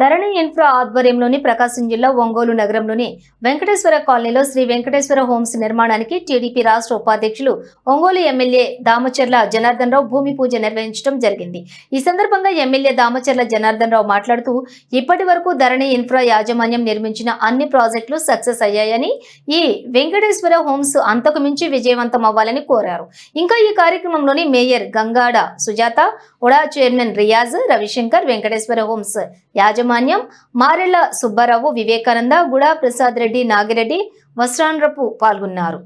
ధరణి infra ఆధ్వర్యంలోని ప్రకాశం జిల్లా ఒంగోలు నగరంలోని వెంకటేశ్వర కాలనీలో శ్రీ వెంకటేశ్వర హోమ్స్ నిర్మాణానికి టీడీపీ రాష్ట్ర ఉపాధ్యక్షులు ఒంగోలు ఎమ్మెల్యే దామచర్ల జనార్దన్ రావు భూమి పూజ నిర్వహించడం జరిగింది. ఈ సందర్భంగా ఎమ్మెల్యే దామచర్ల జనార్దన్ రావు మాట్లాడుతూ ఇప్పటి వరకు ధరణి ఇన్ఫ్రా యాజమాన్యం నిర్మించిన అన్ని ప్రాజెక్టులు సక్సెస్ అయ్యాయని ఈ వెంకటేశ్వర హోమ్స్ అంతకు మించి విజయవంతం అవ్వాలని కోరారు. ఇంకా ఈ కార్యక్రమంలోని mayor Gangada Sujatha UDA chairman Riyaz Ravishankar Venkateswara homes యాజమాన్యం మారెళ్ళ సుబ్బారావు వివేకానంద గుడా ప్రసాద్ రెడ్డి నాగిరెడ్డి వస్త్రాండ్రపు పాల్గొన్నారు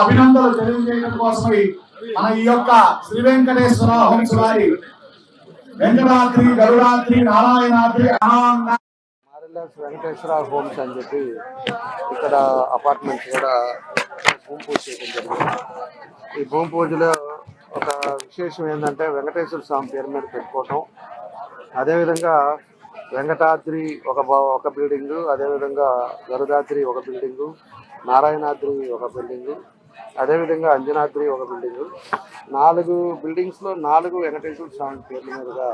అభినందనలు తెలియజేయడం కోసమై మన ఈ యొక్క శ్రీ వెంకటేశ్వర హోమ్స్ వారి వెంకటాద్రి గరుడాద్రి నారాయణాద్రి మారెల్లాస్ వెంకటేశ్వర హోమ్స్ అని చెప్పి ఇక్కడ అపార్ట్మెంట్స్ కూడా భూమి పూజ చేయడం జరిగింది. ఈ భూమి పూజలో ఒక విశేషం ఏంటంటే వెంకటేశ్వర స్వామి పేరు మీద పెట్టుకోవటం. అదేవిధంగా వెంకటాద్రి ఒక ఒక బిల్డింగు అదేవిధంగా గరుడాద్రి ఒక బిల్డింగు నారాయణాద్రి ఒక బిల్డింగు అదేవిధంగా అంజనాద్రి ఒక బిల్డింగ్ నాలుగు బిల్డింగ్స్లో నాలుగు వెంకటేశ్వర స్వామి పేర్ల మీదుగా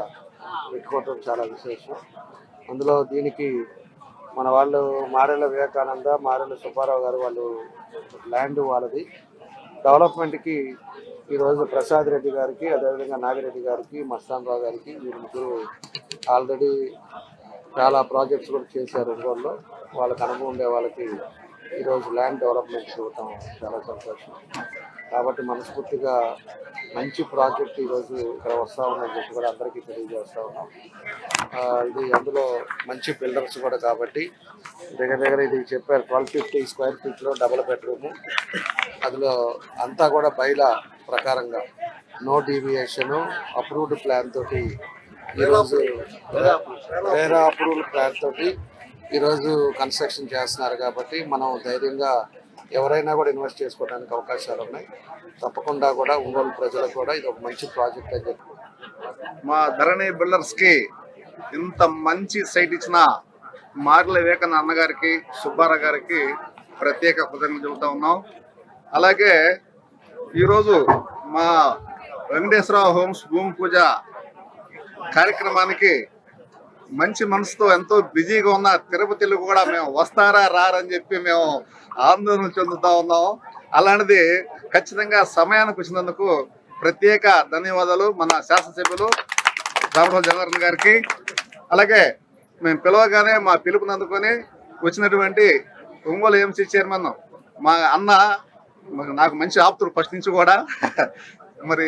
పెట్టుకోవటం చాలా విశేషం. అందులో దీనికి మన వాళ్ళు మారెళ్ళ వివేకానంద మారెళ్ళ సుబ్బారావు గారు వాళ్ళు ల్యాండ్ వాళ్ళది. డెవలప్మెంట్కి ఈరోజు ప్రసాద్ రెడ్డి గారికి అదేవిధంగా నాగిరెడ్డి గారికి మస్తాన్రావు గారికి వీరు ముగ్గురు ఆల్రెడీ చాలా ప్రాజెక్ట్స్ కూడా చేశారు ఒంగోలులో. వాళ్ళకి అనుభవం ఉండే వాళ్ళకి ఈరోజు ల్యాండ్ డెవలప్మెంట్ చూడటం చాలా సంతోషం. కాబట్టి మనస్ఫూర్తిగా మంచి ప్రాజెక్ట్ ఈరోజు ఇక్కడ వస్తూ ఉందని చెప్పి కూడా అందరికీ తెలియజేస్తా ఉన్నాం. ఇది అందులో మంచి బిల్డర్స్ కూడా కాబట్టి దగ్గర దగ్గర ఇది చెప్పారు ట్వెల్వ్ ఫిఫ్టీ స్క్వేర్ ఫీట్లో డబుల్ బెడ్రూము. అందులో అంతా కూడా బయల ప్రకారంగా నో డీవియేషన్ అప్రూవ్డ్ ప్లాన్ తోటి ఈరోజు వేరే అప్రూవ్డ్ ప్లాన్ తోటి ఈరోజు కన్స్ట్రక్షన్ చేస్తున్నారు కాబట్టి మనం ధైర్యంగా ఎవరైనా కూడా ఇన్వెస్ట్ చేసుకోవడానికి అవకాశాలు ఉన్నాయి. తప్పకుండా కూడా ఒంగోలు ప్రజలకు కూడా ఇది ఒక మంచి ప్రాజెక్ట్ అని చెప్పి. మా ధరణి బిల్డర్స్కి ఇంత మంచి సైట్ ఇచ్చిన మార్ల వివేకానంద అన్నగారికి సుబ్బారావు గారికి ప్రత్యేక కృతజ్ఞతలు చెబుతా ఉన్నాం. అలాగే ఈరోజు మా వెంకటేశ్వర హోమ్స్ భూమి పూజ కార్యక్రమానికి మంచి మనసుతో ఎంతో బిజీగా ఉన్న తిరుపతిలో కూడా మేము వస్తారా రారని చెప్పి మేము ఆందోళన చెందుతా ఉన్నాం. అలాంటిది ఖచ్చితంగా సమయానికి వచ్చినందుకు ప్రత్యేక ధన్యవాదాలు మన శాసనసభ్యులు రామరాజు జనార్దన్ గారికి. అలాగే మేము పిలవగానే మా పిలుపుని అందుకొని వచ్చినటువంటి ఒంగోలు ఎంసీ చైర్మన్ మా అన్న నాకు మంచి ఆప్తులు ఫస్ట్ నుంచి కూడా. మరి